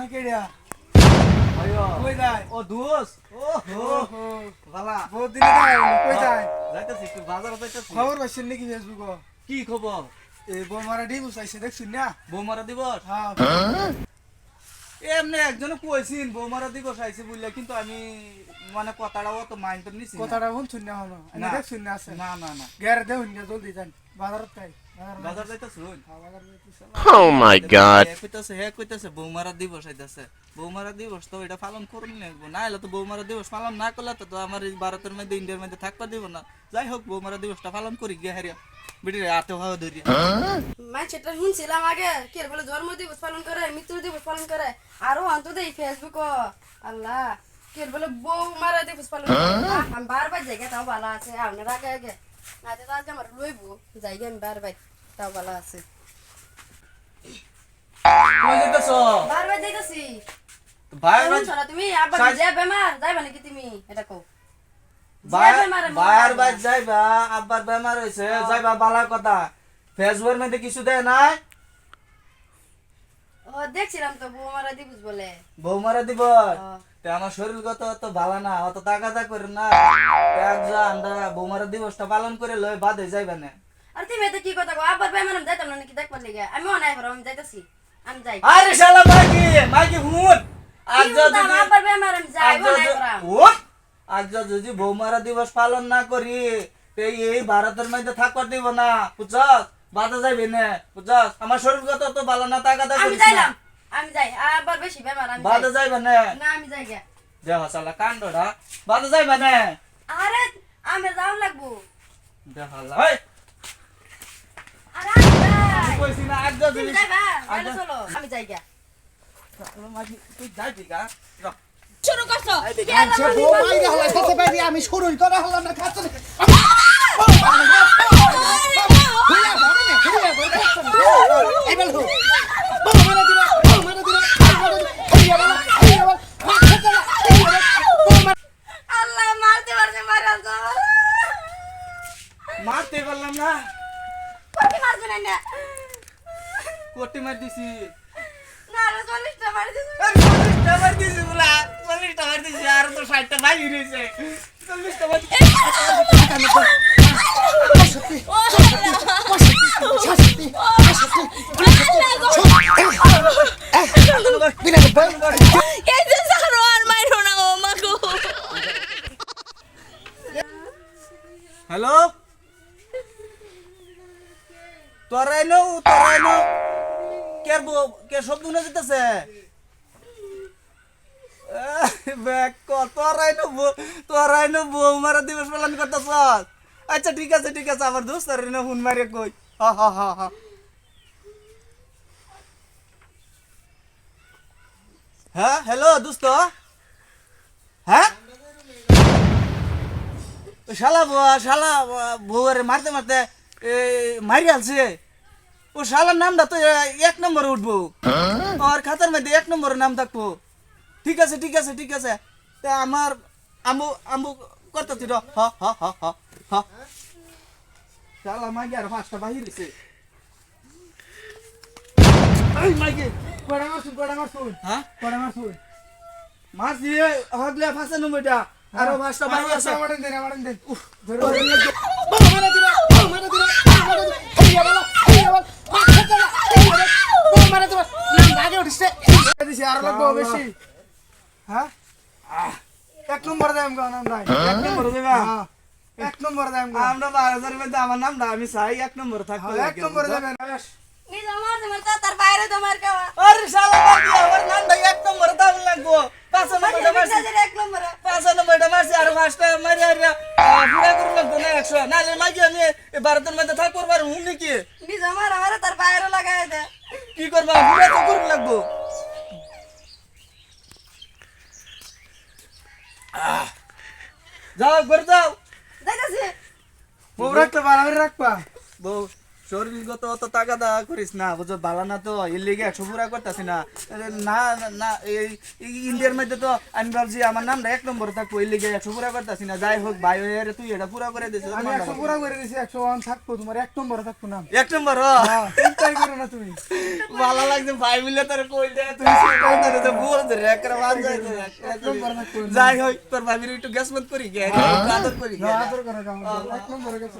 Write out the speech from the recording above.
না কেডিয়া? আইও কই যায়? ও দোস ও হো ওহো বালা বহুত দিন আগে কই যায়? যাইতাছি একটু বাজারে যাইতাছি। খবর পাইছেন নাকি ফেসবুক কি খবর? এই বোমারা ডিবুস আইছে দেখছুন না? বৌমারা দিবস? হ্যাঁ। এমনি একজনে কইছিন বৌমারা দিবস আইছে বললে কিন্তু আমি মানে কথাটা অত মাইন্ড তো নিছি না। কথাটা শুনছুন না হলো না। দেখছুন না আছে? না না না। গেরে দেউন না জলদি যান বাজারত তাই বাজার যাইতেছে? Oh my god. হে কইতাছে হে কইতাছে বৌমারা দিবস আইতাছে। বৌমারা দিবস তো এটা পালন করুন লাগবো না হলে তো বৌমারা দিবস পালন না করলে তো আমার এই ভারতের মধ্যে ইন্ডিয়ার মধ্যে থাকবা দিব না। যাই হোক বৌমারা দিবসটা পালন করি গিয়ে হারিয়া। বিটির হাতে ভাও ধরি মানছেটা শুনছিলাম আগে। কে বলে জন্ম দিবস পালন করে মৃত্যু দিবস পালন করে। আরও অন্তত এই ফেসবুক আল্লাহ কে বলে বউ মারা দিবস পালন করে। আমি বারবার জায়গা তাও ভালো আছে আপনার আগে আগে। না তো আজকে আমার লইবো জায়গা আমি বারবার তাও ভালো আছে? কই যাইতাছ বারবার ভাই তুমি আব্বা সাজ- বেমার যাইবা নাকি তুমি এটা কও। ভাই যে বেমারে ভাইয়ের লাগবে। বাই যাইবা আব্বার বেমার হয়েছে যাইবা বালা কথা ফেসবুকের মধ্যে কিছু দেয় নাই? দেখছিলাম তো বউ মারা দিবস বলে। বৌমারা দিব ও, তে আমার শরীর গত অত ভালো না অত টাকা করে না। আমরা বৌমারা দিবসটা পালন করে লই বাদে যাইবা না। আর তুমি কি কথা বেমার আমি যাইতাম না নাকি দেখবার লেগে? আমি অনাই করো আমি যাইতাছি। আমি যাই। আরে শালা মাগি মাগি হুন আজ কি যদি বেমার যাই অনাই আজ যদি বৌমারা দিবস পালন না করি এই ভারতের মধ্যে থাকবার দিব না বুঝছস বাদে যাইবে না বুঝছস? আমার শরীর গত তো ভালো না টাকা দা আমি যাইলাম আমি যাই আবার বেশি বেমার আমি যাই। যাইবে না। না আমি যাই গে দেহ শালা কাণ্ডটা বাদে যাইবে না। আরে আমি যাও লাগবো। দেহ লাই আরে আমি যাই। কইছি না আজ যদি তুমি যাইবা। চলো আমি যাই গে তুই যাই দিগা শুরু করছ? হলাইতেছে বাইরে আমি শুরুই করে হলাম না খাচ্ছ মারতে মারতে মারা মারতে পারলাম না কত মারছো না না কোটি মার দিছি না রে চল্লিশটা মারি দিছো চল্লিশটা মার দিছি বলা চল্লিশটা মার দিছি আর তো ষাটটা ভাই রয়েছে চল্লিশটা মার এই হ্যালো তোরাই নো তোরাই কে বউ কে শব্দ না মারা দিবস আচ্ছা ঠিক আছে ঠিক আছে আমার দোস্ত আর না, হুন মারে কই? হা হা হা হা। হ্যাঁ হ্যালো দোস্ত? হ্যাঁ? শালা শালা বউরে মারতে মারতে এ, মারি আলছে। ও শালার নামটা তো এক নম্বরে উঠবো। আর খাতার মধ্যে এক নম্বরের নাম থাকব। ঠিক আছে ঠিক আছে ঠিক আছে। তা আমার আমু আমু করতে র হ হ হ হ হ। শালা মাগি আর পাঁচটা বাহিরেছে এই মাগি কড়া মারছুন কড়া মারছুন। হ্যাঁ? কড়া মারছুন। মাছ দিয়ে হগলে ফাঁসা নম্বরটা আরও পাঁচটা বাহি আছে আমাদের দেন আমাদের দেন উফ ধরে দিছি আর লাগবো বেশি হ্যাঁ এক নম্বর দাম গান আমরা এক নম্বর দেবা হ্যাঁ, এক নম্বর দাম আমরা হাজারের মধ্যে আমার নামটা আমি চাই এক নম্বর থাকতে এক নম্বর দেবেন আমার তোমার তার বাইরে তোমার কাওয়া আরে শালা আমার এক নম্বর দাম লাগবো পাঁচ নম্বরটা মারছি। পাঁচ নম্বরটা মারছি আর পাঁচটা মারি আর পুরা লাগতো না একশো। নাহলে মাগি আমি ভারতের মধ্যে থাকব পারব হুম নাকি? নিজ আমার আমার তার বাইরে লাগাই দে। কি করব? পুরা তো করব লাগবো। যাও ঘরে যাও। দেখেছি। বউ রাখতে বাড়াবাড়ি রাখবা। বউ শরীরগত অত টাকা দা করিস না বুঝো? ভালো না তো এর লেগে একশো পুরা করতেছি না। না না- এই ইন্ডিয়ার মধ্যে তো আমি ভাবছি আমার নামটা এক নম্বর থাকব এর লেগে একশো পুরা করতেছি না। যাই হোক ভাই হয়ে তুই এটা পুরা করে দিছিস আমি একশো পুরা করে দিছি একশো ওয়ান থাকব তোমার এক নম্বরে থাকব না। এক নম্বর চিন্তাই করো না তুমি। ভালো লাগছে ভাই মিলে তোর কই দে তুই কই দে তো বল মান যাই দে। যাই হোক তোর ভাবির একটু গ্যাস মত করি গে আদর করি আদর করে কাম এক নম্বরে গেছে